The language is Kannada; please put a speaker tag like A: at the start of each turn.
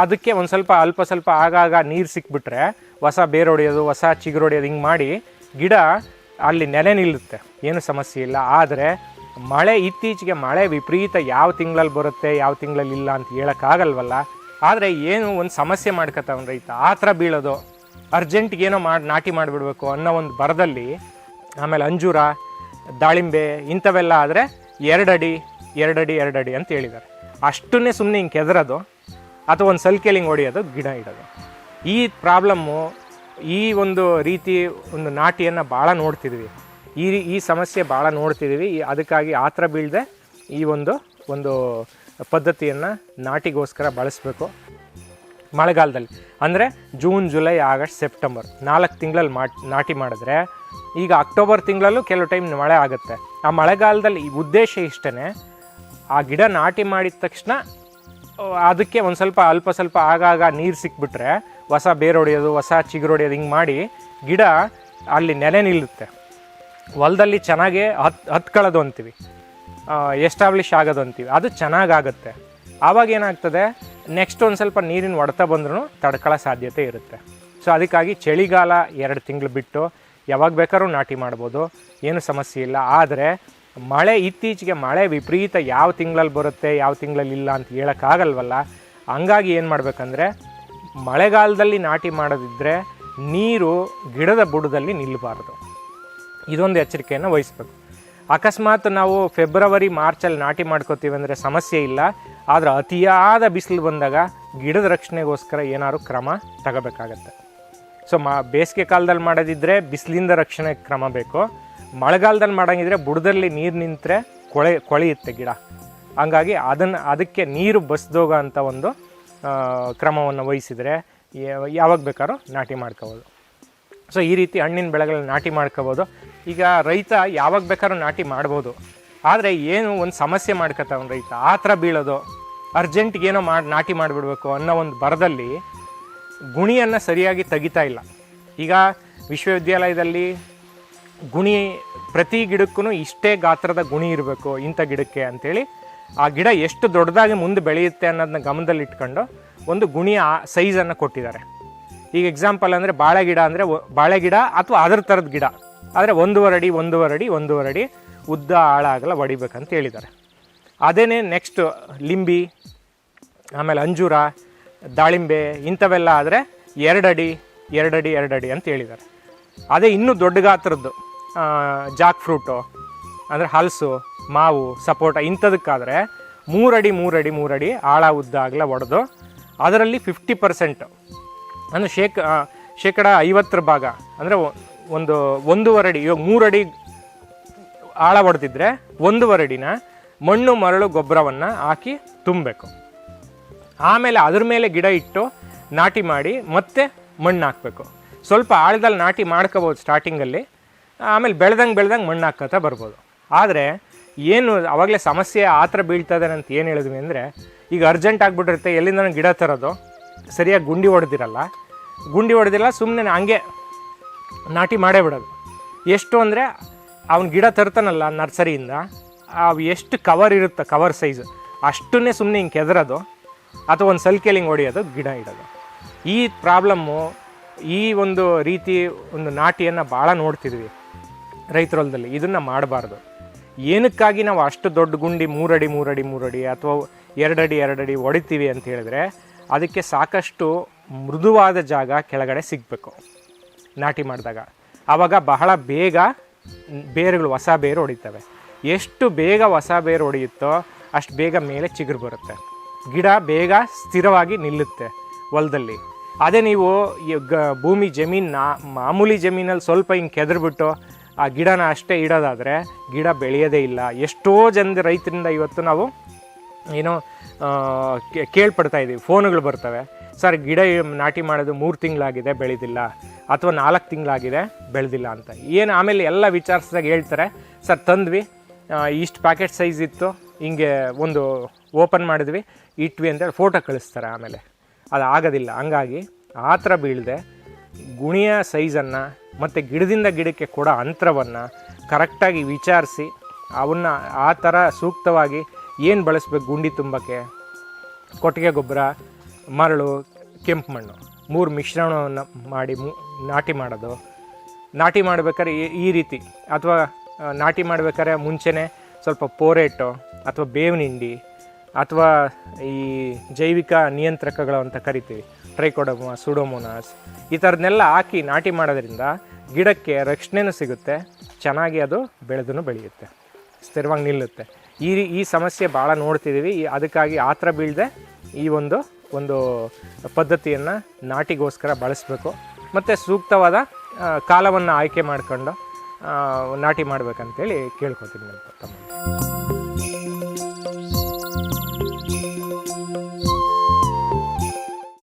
A: ಅದಕ್ಕೆ ಒಂದು ಸ್ವಲ್ಪ ಅಲ್ಪ ಸ್ವಲ್ಪ ಆಗಾಗ ನೀರು ಸಿಕ್ಬಿಟ್ರೆ ಹೊಸ ಬೇರು ಹೊಡೆಯೋದು, ಹೊಸ ಚಿಗುರು ಹೊಡೆಯೋದು ಹಿಂಗೆ ಮಾಡಿ ಗಿಡ ಅಲ್ಲಿ ನೆಲೆ ನಿಲ್ಲುತ್ತೆ. ಏನು ಸಮಸ್ಯೆ ಇಲ್ಲ. ಆದರೆ ಮಳೆ ಇತ್ತೀಚೆಗೆ ಮಳೆ ವಿಪರೀತ ಯಾವ ತಿಂಗಳಲ್ಲಿ ಬರುತ್ತೆ, ಯಾವ ತಿಂಗಳಲ್ಲಿ ಇಲ್ಲ ಅಂತ ಹೇಳೋಕ್ಕಾಗಲ್ವಲ್ಲ. ಆದರೆ ಏನು ಒಂದು ಸಮಸ್ಯೆ ಮಾಡ್ಕೊತಾವ ರೈತ. ಆ ಥರ ಬೀಳೋದು. ಅರ್ಜೆಂಟ್ಗೆ ಏನೋ ಮಾಡಿ, ನಾಟಿ ಮಾಡಿಬಿಡ್ಬೇಕು ಅನ್ನೋ ಒಂದು ಬರದಲ್ಲಿ ಆಮೇಲೆ ಅಂಜೂರ, ದಾಳಿಂಬೆ ಇಂಥವೆಲ್ಲ ಆದರೆ ಎರಡಡಿ ಎರಡಡಿ ಎರಡಡಿ ಅಂತ ಹೇಳಿದ್ದಾರೆ. ಅಷ್ಟನ್ನೇ ಸುಮ್ಮನೆ ಹಿಂಗೆ ಕೆದರೋದು. ಅಥವಾ ಒಂದು ಸಲ್ಕೇಲಿಂಗ್ ಹೊಡೆಯೋದು ಗಿಡ ಇಡೋದು ಈ ಪ್ರಾಬ್ಲಮ್ಮು ಈ ಒಂದು ರೀತಿ ಒಂದು ನಾಟಿಯನ್ನು ಭಾಳ ನೋಡ್ತಿದ್ವಿ. ಈ ಈ ಸಮಸ್ಯೆ ಭಾಳ ನೋಡ್ತಿದ್ದೀವಿ ಅದಕ್ಕಾಗಿ ಆ ಥರ ಬೀಳದೆ ಈ ಒಂದು ಒಂದು ಪದ್ಧತಿಯನ್ನು ನಾಟಿಗೋಸ್ಕರ ಬಳಸಬೇಕು. ಮಳೆಗಾಲದಲ್ಲಿ. ಅಂದರೆ ಜೂನ್ ಜುಲೈ ಆಗಸ್ಟ್ ಸೆಪ್ಟೆಂಬರ್ ನಾಲ್ಕು ತಿಂಗಳಲ್ಲಿ ಮಾಡಿ, ನಾಟಿ ಮಾಡಿದ್ರೆ ಈಗ ಅಕ್ಟೋಬರ್ ತಿಂಗಳಲ್ಲೂ ಕೆಲವು ಟೈಮ್ ಮಳೆ ಆಗುತ್ತೆ. ಆ ಮಳೆಗಾಲದಲ್ಲಿ ಉದ್ದೇಶ ಇಷ್ಟೇ ಆ ಗಿಡ ನಾಟಿ ಮಾಡಿದ ತಕ್ಷಣ ಅದಕ್ಕೆ ಒಂದು ಸ್ವಲ್ಪ ಅಲ್ಪ ಸ್ವಲ್ಪ ಆಗಾಗ ನೀರು ಸಿಕ್ಬಿಟ್ರೆ ಹೊಸ ಬೇರು ಹೊಡೆಯೋದು ಹೊಸ ಚಿಗುರು ಹೊಡೆಯೋದು ಹಿಂಗೆ ಮಾಡಿ ಗಿಡ ಅಲ್ಲಿ ನೆಲೆ ನಿಲ್ಲುತ್ತೆ. ಹೊಲದಲ್ಲಿ ಚೆನ್ನಾಗಿ ಹತ್ ಹತ್ಕೊಳ್ಳೋದು ಅಂತೀವಿ. ಎಸ್ಟಾಬ್ಲಿಷ್ ಆಗೋದು ಅಂತೀವಿ. ಅದು ಚೆನ್ನಾಗಾಗುತ್ತೆ. ಆವಾಗ ಏನಾಗ್ತದೆ? ನೆಕ್ಸ್ಟ್ ಒಂದು ಸ್ವಲ್ಪ ನೀರಿನ ಹೊಡೆತ ಬಂದ್ರೂ ತಡ್ಕೊಳ್ಳೋ ಸಾಧ್ಯತೆ ಇರುತ್ತೆ. ಸೊ ಅದಕ್ಕಾಗಿ ಚಳಿಗಾಲ ಎರಡು ತಿಂಗಳು ಬಿಟ್ಟು ಯಾವಾಗ ಬೇಕಾದ್ರೂ ನಾಟಿ ಮಾಡ್ಬೋದು. ಏನು ಸಮಸ್ಯೆ ಇಲ್ಲ. ಆದರೆ ಮಳೆ ಇತ್ತೀಚೆಗೆ ಮಳೆ ವಿಪರೀತ ಯಾವ ತಿಂಗಳಲ್ಲಿ ಬರುತ್ತೆ, ಯಾವ ತಿಂಗಳಲ್ಲಿ ಇಲ್ಲ ಅಂತ ಹೇಳೋಕ್ಕಾಗಲ್ವಲ್ಲ? ಹಂಗಾಗಿ ಏನು ಮಾಡಬೇಕಂದ್ರೆ, ಮಳೆಗಾಲದಲ್ಲಿ ನಾಟಿ ಮಾಡೋದಿದ್ದರೆ ನೀರು ಗಿಡದ ಬುಡದಲ್ಲಿ ನಿಲ್ಲಬಾರ್ದು. ಇದೊಂದು ಎಚ್ಚರಿಕೆಯನ್ನು ವಹಿಸ್ಬೇಕು. ಅಕಸ್ಮಾತ್ ನಾವು ಫೆಬ್ರವರಿ, ಮಾರ್ಚಲ್ಲಿ ನಾಟಿ ಮಾಡ್ಕೋತೀವಿ ಅಂದರೆ ಸಮಸ್ಯೆ ಇಲ್ಲ. ಆದರೆ ಅತಿಯಾದ ಬಿಸಿಲು ಬಂದಾಗ ಗಿಡದ ರಕ್ಷಣೆಗೋಸ್ಕರ ಏನಾದ್ರು ಕ್ರಮ ತಗೋಬೇಕಾಗತ್ತೆ. ಸೊ ಮಾ, ಬೇಸಿಗೆ ಕಾಲದಲ್ಲಿ ಮಾಡೋದಿದ್ದರೆ ಬಿಸಿಲಿಂದ ರಕ್ಷಣೆ ಕ್ರಮ ಬೇಕು. ಮಳೆಗಾಲದಲ್ಲಿ ಮಾಡಂಗಿದ್ರೆ ಬುಡದಲ್ಲಿ ನೀರು ನಿಂತರೆ ಕೊಳೆ ಕೊಳೆಯುತ್ತೆ ಗಿಡ. ಹಂಗಾಗಿ ಅದನ್ನು, ಅದಕ್ಕೆ ನೀರು ಬಸ್ದೋಗೋ ಅಂಥ ಒಂದು ಕ್ರಮವನ್ನು ವಹಿಸಿದರೆ ಯಾವಾಗ ಬೇಕಾದ್ರೂ ನಾಟಿ ಮಾಡ್ಕೋಬೋದು. ಸೊ, ಈ ರೀತಿ ಹಣ್ಣಿನ ಬೆಳೆಗಳನ್ನ ನಾಟಿ ಮಾಡ್ಕೋಬೋದು. ಈಗ ರೈತ ಯಾವಾಗ ಬೇಕಾದ್ರೂ ನಾಟಿ ಮಾಡ್ಬೋದು. ಆದರೆ ಏನು ಒಂದು ಸಮಸ್ಯೆ ಮಾಡ್ಕೊತಾವ ರೈತ. ಆ ಥರ ಬೀಳೋದು ಅರ್ಜೆಂಟ್ಗೆ ಏನೋ ಮಾಡಿ, ನಾಟಿ ಮಾಡಿಬಿಡ್ಬೇಕು ಅನ್ನೋ ಒಂದು ಬರದಲ್ಲಿ ಗುಣಿಯನ್ನು ಸರಿಯಾಗಿ ತೆಗಿತಾ ಇಲ್ಲ. ಈಗ ವಿಶ್ವವಿದ್ಯಾಲಯದಲ್ಲಿ ಗುಣಿ, ಪ್ರತಿ ಗಿಡಕ್ಕೂ ಇಷ್ಟೇ ಗಾತ್ರದ ಗುಣಿ ಇರಬೇಕು, ಇಂಥ ಗಿಡಕ್ಕೆ ಅಂಥೇಳಿ ಆ ಗಿಡ ಎಷ್ಟು ದೊಡ್ಡದಾಗಿ ಮುಂದೆ ಬೆಳೆಯುತ್ತೆ ಅನ್ನೋದನ್ನ ಗಮನದಲ್ಲಿ ಇಟ್ಕೊಂಡು ಒಂದು ಗುಣಿಯ ಸೈಜನ್ನು ಕೊಟ್ಟಿದ್ದಾರೆ. ಈಗ ಎಕ್ಸಾಂಪಲ್ ಅಂದರೆ ಬಾಳೆ ಗಿಡ ಅಂದರೆ ಬಾಳೆ ಗಿಡ ಅಥವಾ ಅದರ ಥರದ ಗಿಡ. ಆದರೆ ಒಂದೂವರೆ ಅಡಿ ಒಂದೂವರೆ ಅಡಿ ಒಂದೂವರೆ ಅಡಿ ಉದ್ದ ಆಳ ಆಗಲ್ಲ ಹೊಡಿಬೇಕಂತ ಹೇಳಿದ್ದಾರೆ. ಅದೇನೇ ನೆಕ್ಸ್ಟ್ ಲಿಂಬಿ, ಆಮೇಲೆ ಅಂಜೂರ, ದಾಳಿಂಬೆ ಇಂಥವೆಲ್ಲ ಆದರೆ ಎರಡಡಿ ಎರಡಡಿ ಎರಡಡಿ ಅಂತ ಹೇಳಿದ್ದಾರೆ. ಅದೇ ಇನ್ನೂ ದೊಡ್ಡ ಗಾತ್ರದ್ದು. ಜಾಕ್ ಫ್ರೂಟು, ಅಂದರೆ ಹಲಸು, ಮಾವು, ಸಪೋಟ ಇಂಥದಕ್ಕಾದರೆ ಮೂರಡಿ ಮೂರಡಿ ಮೂರಡಿ ಆಳ ಉದ್ದ ಆಗಲ ಒಡೆದು ಅದರಲ್ಲಿ ಫಿಫ್ಟಿ ಪರ್ಸೆಂಟ್ ಅಂದರೆ ಶೇಕ ಶೇಕಡ ಐವತ್ತರ ಭಾಗ, ಅಂದರೆ ಒಂದು, ಒಂದೂವರೆ ಅಡಿ, ಇವಾಗ ಮೂರಡಿ ಆಳ ಹೊಡೆದಿದ್ರೆ ಒಂದೂವರೆ ಅಡಿನ ಮಣ್ಣು, ಮರಳು, ಗೊಬ್ಬರವನ್ನು ಹಾಕಿ ತುಂಬಬೇಕು. ಆಮೇಲೆ ಅದ್ರ ಮೇಲೆ ಗಿಡ ಇಟ್ಟು ನಾಟಿ ಮಾಡಿ ಮತ್ತೆ ಮಣ್ಣು ಹಾಕಬೇಕು. ಸ್ವಲ್ಪ ಆಳದಲ್ಲಿ ನಾಟಿ ಮಾಡ್ಕೋಬೋದು ಸ್ಟಾರ್ಟಿಂಗಲ್ಲಿ ಆಮೇಲೆ ಬೆಳೆದಂಗೆ ಬೆಳೆದಂಗೆ ಮಣ್ಣು ಹಾಕೋತಾ ಬರ್ಬೋದು. ಆದರೆ ಏನು ಅವಾಗಲೇ ಸಮಸ್ಯೆ ಆ ಥರ ಬೀಳ್ತದೆ ಅಂತ ಏನು ಹೇಳಿದ್ವಿ ಅಂದರೆ, ಈಗ ಅರ್ಜೆಂಟ್ ಆಗಿಬಿಟ್ಟಿರುತ್ತೆ ಎಲ್ಲಿಂದ ಗಿಡ ತರೋದು, ಸರಿಯಾಗಿ ಗುಂಡಿ ಹೊಡೆದಿರಲ್ಲ ಗುಂಡಿ ಹೊಡೆದಿರಲ್ಲ ಸುಮ್ಮನೆ ಹಂಗೆ ನಾಟಿ ಮಾಡೇ ಬಿಡೋದು. ಎಷ್ಟು ಅಂದರೆ ಅವ್ನು ಗಿಡ ತರ್ತಾನಲ್ಲ ನರ್ಸರಿಯಿಂದ, ಅವು ಎಷ್ಟು ಕವರ್ ಇರುತ್ತೆ ಕವರ್ ಸೈಜ್ ಅಷ್ಟನ್ನೇ ಸುಮ್ಮನೆ ಹಿಂಗೆ ಕೆದರೋದು, ಅಥವಾ ಒಂದು ಸಲ್ಕೆಲಿ ಹಿಂಗೆ ಹೊಡೆಯೋದು ಗಿಡ ಇಡೋದು. ಈ ಪ್ರಾಬ್ಲಮ್ಮು ಈ ಒಂದು ರೀತಿ ಒಂದು ನಾಟಿಯನ್ನು ಭಾಳ ನೋಡ್ತಿದ್ವಿ. ರೈತರ ಹೊಲದಲ್ಲಿ ಇದನ್ನು ಮಾಡಬಾರ್ದು. ಏನಕ್ಕಾಗಿ ನಾವು ಅಷ್ಟು ದೊಡ್ಡ ಗುಂಡಿ ಮೂರಡಿ ಮೂರಡಿ ಮೂರಡಿ ಅಥವಾ ಎರಡಡಿ ಎರಡಡಿ ಹೊಡಿತೀವಿ ಅಂತ ಹೇಳಿದ್ರೆ ಅದಕ್ಕೆ ಸಾಕಷ್ಟು ಮೃದುವಾದ ಜಾಗ ಕೆಳಗಡೆ ಸಿಗಬೇಕು. ನಾಟಿ ಮಾಡಿದಾಗ. ಆವಾಗ ಬಹಳ ಬೇಗ ಬೇರುಗಳು, ಹೊಸ ಬೇರು ಹೊಡಿತವೆ. ಎಷ್ಟು ಬೇಗ ಹೊಸ ಬೇರು ಹೊಡೆಯುತ್ತೋ ಅಷ್ಟು ಬೇಗ ಮೇಲೆ ಚಿಗುರು ಬರುತ್ತೆ. ಗಿಡ ಬೇಗ ಸ್ಥಿರವಾಗಿ ನಿಲ್ಲುತ್ತೆ ಹೊಲದಲ್ಲಿ. ಅದೇ ನೀವು ಗ- ಭೂಮಿ ಜಮೀನ್ನ ಮಾಮೂಲಿ ಜಮೀನಲ್ಲಿ ಸ್ವಲ್ಪ ಹಿಂಗೆ ಕೆದರ್ಬಿಟ್ಟು ಆ ಗಿಡನ ಅಷ್ಟೇ ಇಡೋದಾದರೆ ಗಿಡ ಬೆಳೆಯೋದೇ ಇಲ್ಲ. ಎಷ್ಟೋ ಜನ ರೈತರಿಂದ ಇವತ್ತು ನಾವು ಏನೋ ಕೇಳ್ಪಡ್ತಾ ಇದ್ದೀವಿ. ಫೋನುಗಳು ಬರ್ತವೆ. ಸರ್, ಗಿಡ ನಾಟಿ ಮಾಡೋದು ಮೂರು ತಿಂಗಳಾಗಿದೆ, ಬೆಳೆದಿಲ್ಲ. ಅಥವಾ ನಾಲ್ಕು ತಿಂಗಳಾಗಿದೆ, ಬೆಳೆದಿಲ್ಲ ಅಂತ. ಏನು ಆಮೇಲೆ ಎಲ್ಲ ವಿಚಾರಿಸಿದಾಗ ಹೇಳ್ತಾರೆ, ಸರ್, ತಂದ್ವಿ. ಇಷ್ಟು ಪ್ಯಾಕೆಟ್ ಸೈಜ್ ಇತ್ತು. ಹಿಂಗೆ ಒಂದು ಓಪನ್ ಮಾಡಿದ್ವಿ. ಇಟ್ವಿ ಅಂತೇಳಿ ಫೋಟೋ ಕಳಿಸ್ತಾರೆ ಆಮೇಲೆ. ಅದು ಆಗೋದಿಲ್ಲ. ಹಂಗಾಗಿ ಆ ಥರ ಬೀಳದೆ, ಗುಣಿಯ ಸೈಜನ್ನು ಮತ್ತು ಗಿಡದಿಂದ ಗಿಡಕ್ಕೆ ಕೊಡೋ ಅಂತರವನ್ನು ಕರೆಕ್ಟಾಗಿ ವಿಚಾರಿಸಿ ಅವನ್ನ ಆ ಥರ ಸೂಕ್ತವಾಗಿ ಏನು ಬಳಸ್ಬೇಕು ಗುಂಡಿ ತುಂಬಕ್ಕೆ? ಕೊಟ್ಟಿಗೆ ಗೊಬ್ಬರ, ಮರಳು, ಕೆಂಪು ಮಣ್ಣು, ಮೂರು ಮಿಶ್ರಣವನ್ನು ಮಾಡಿ ನಾಟಿ ಮಾಡೋದು. ನಾಟಿ ಮಾಡ್ಬೇಕಾದ್ರೆ ಈ- ರೀತಿ. ಅಥವಾ ನಾಟಿ ಮಾಡ್ಬೇಕಾದ್ರೆ ಮುಂಚೆನೇ ಸ್ವಲ್ಪ ಪೋರೇಟು ಅಥವಾ ಬೇವಿನ ಹಿಂಡಿ ಅಥವಾ ಈ ಜೈವಿಕ ನಿಯಂತ್ರಕಗಳು ಅಂತ ಕರಿತೀವಿ. ಟ್ರೈಕೋಡೋಮಾ ಸುಡೋಮೋನಾಸ್ ಈ ಥರದನ್ನೆಲ್ಲ ಹಾಕಿ ನಾಟಿ ಮಾಡೋದ್ರಿಂದ ಗಿಡಕ್ಕೆ ರಕ್ಷಣೆನೂ ಸಿಗುತ್ತೆ, ಚೆನ್ನಾಗಿ ಅದು ಬೆಳೆದೂ ಬೆಳೆಯುತ್ತೆ, ಸ್ಥಿರವಾಗಿ ನಿಲ್ಲುತ್ತೆ. ಈ ಈ ಸಮಸ್ಯೆ ಭಾಳ ನೋಡ್ತಿದ್ದೀವಿ. ಅದಕ್ಕಾಗಿ ಆ ಥರ ಬೀಳದೆ ಈ ಒಂದು ಒಂದು ಪದ್ಧತಿಯನ್ನು ನಾಟಿಗೋಸ್ಕರ ಬಳಸಬೇಕು. ಮತ್ತು ಸೂಕ್ತವಾದ ಕಾಲವನ್ನು ಆಯ್ಕೆ ಮಾಡಿಕೊಂಡು ನಾಟಿ ಮಾಡ್ಬೇಕಂತೇಳಿ ಕೇಳ್ಕೊತೀನಿ ನಮ್ಮ ತಮ್ಮ